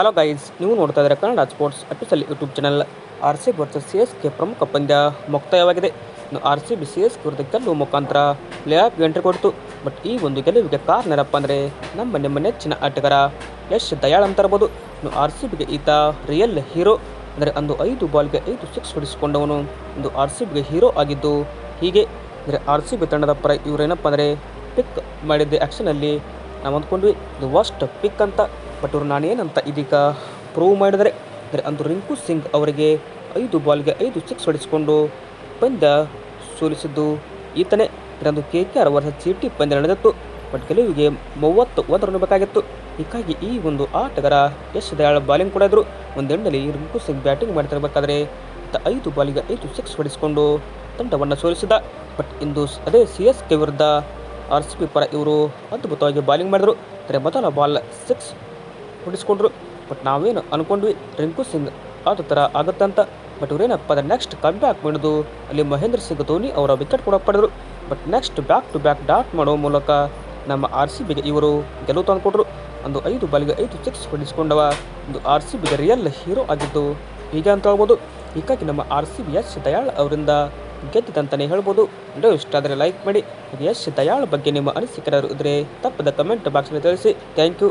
Hello guys ನೀವು ನೋಡ್ತಾ ಇದ್ದೀರಾ Kannada sports official YouTube channel R C B C S K ಪ್ರಮುಖ ಪಂದ್ಯ ಮುಕ್ತಾಯವಾಗಿದೆ. R C B C S ವಿರುದ್ಧ ಗೆಲ್ಲುವ ಮುಖಾಂತರ ಪ್ಲೇ ಆಫ್ ಎಂಟ್ರಿ ಕೊಡ್ತು. ಬಟ್ ಈ ಒಂದು ಗೆಲುವಿಗೆ ಕಾರಣ ಏನಪ್ಪ ಅಂದರೆ ನಮ್ಮ ನಿಮ್ಮ ನೆಚ್ಚಿನ ಆಟಗಾರ ಯಶ್ ದಯಾಳ್ ಅಂತ ಇರ್ಬೋದು. ಇನ್ನು ಆರ್ ಸಿ ಬಿಗೆ ಈತ ರಿಯಲ್ ಹೀರೋ ಅಂದರೆ ಅಂದು ಐದು ಬಾಲ್ಗೆ ಐದು ಸಿಕ್ಸ್ ಹೊಡಿಸಿಕೊಂಡವನು. ಒಂದು ಆರ್ ಸಿ ಬಿಗೆ ಹೀರೋ ಆಗಿದ್ದು ಹೀಗೆ. ಅಂದರೆ ಆರ್ ಸಿ ಬಿ ತಂಡದ ಪರ ಇವರೇನಪ್ಪ ಅಂದರೆ ಪಿಕ್ ಮಾಡಿದ್ದ ಆ್ಯಕ್ಷನಲ್ಲಿ ನಾವು ಅಂದ್ಕೊಂಡ್ವಿ, ಇದು ವಸ್ಟ್ ಪಿಕ್ ಅಂತ ಬಟ್ ಇವ್ರು ನಾನೇನಂತ ಇದೀಗ ಪ್ರೂವ್ ಮಾಡಿದರೆ. ಅಂದರೆ ಅಂದು ರಿಂಕು ಸಿಂಗ್ ಅವರಿಗೆ ಐದು ಬಾಲ್ಗೆ ಐದು ಸಿಕ್ಸ್ ಹೊಡಿಸ್ಕೊಂಡು ಪಂದ್ಯ ಸೋಲಿಸಿದ್ದು ಈತನೇ. ಇದೊಂದು ಕೆ ಕೆ ಆರ್ ವರ್ಷ ಚೀಟಿ ಪಂದ್ಯ ನಡೆದಿತ್ತು ಬಟ್ ಗೆಲುವಿಗೆ ಮೂವತ್ತು ಒಂದು ರನ್ ಬೇಕಾಗಿತ್ತು. ಹೀಗಾಗಿ ಈ ಒಂದು ಆಟಗಾರ ಯಶ್ ದಯಾಳ ಬಾಲಿಂಗ್ ಕೂಡ ಇದ್ರು ಒಂದೆಂಡಲ್ಲಿ ರಿಂಕು ಸಿಂಗ್ ಬ್ಯಾಟಿಂಗ್ ಮಾಡ್ತಿರಬೇಕಾದ್ರೆ ಈತ ಐದು ಬಾಲಿಗೆ ಐದು ಸಿಕ್ಸ್ ಹೊಡಿಸ್ಕೊಂಡು ತಂಡವನ್ನು ಸೋಲಿಸಿದ. ಬಟ್ ಇಂದು ಅದೇ ಸಿ ಎಸ್ ಕೆ ವಿರುದ್ಧ ಆರ್ ಸಿ ಬಿ ಪರ ಇವರು ಅದ್ಭುತವಾಗಿ ಬಾಲಿಂಗ್ ಮಾಡಿದ್ರು. ಅಂದರೆ ಮೊದಲ ಬಾಲ್ ಸಿಕ್ಸ್ ಹೊಡಿಸ್ಕೊಂಡ್ರು. ಬಟ್ ನಾವೇನು ಅನ್ಕೊಂಡ್ವಿ, ರಿಂಕು ಸಿಂಗ್ ಆದ ಥರ ಆಗುತ್ತೆ ಅಂತ. ಬಟ್ ಇವರೇನಪ್ಪ ಅಂದರೆ ನೆಕ್ಸ್ಟ್ ಕಮ್ ಬ್ಯಾಕ್ ಮಾಡಿದ್ದು ಅಲ್ಲಿ ಮಹೇಂದ್ರ ಸಿಂಗ್, ಧೋನಿ ಅವರ ವಿಕೆಟ್ ಕೂಡ ಪಡೆದರು. But next back to back dot ಮಾಡೋ ಮೂಲಕ ನಮ್ಮ ಆರ್ ಸಿ ಬಿಗೆ ಇವರು ಗೆಲುವು ತಂದುಕೊಟ್ರು. ಒಂದು ಐದು ಬಾಲಿಗೆ ಐದು ಸಿಕ್ಸ್ ಹೊಡಿಸ್ಕೊಂಡವ ಒಂದು ಆರ್ ಸಿ ಬಿಗೆ ರಿಯಲ್ ಹೀರೋ ಆಗಿದ್ದು, ಹೀಗೆ ಅಂತ ಹೇಳ್ಬೋದು. ಹೀಗಾಗಿ ನಮ್ಮ R C B S Dayal ಅವರಿಂದ ಗೆದ್ದಿದಂತಲೇ ಹೇಳ್ಬೋದು. ವಿಡಿಯೋ ಇಷ್ಟ ಆದರೆ ಲೈಕ್ ಮಾಡಿ. ಯಶ್ ದಯಾಳ್ ಬಗ್ಗೆ ನಿಮ್ಮ ಅನಿಸಿಕೆ ಏನಾದ್ರು ಇದ್ದರೆ ತಪ್ಪದ ಕಮೆಂಟ್ ಬಾಕ್ಸ್ನಲ್ಲಿ ತಿಳಿಸಿ. Thank you.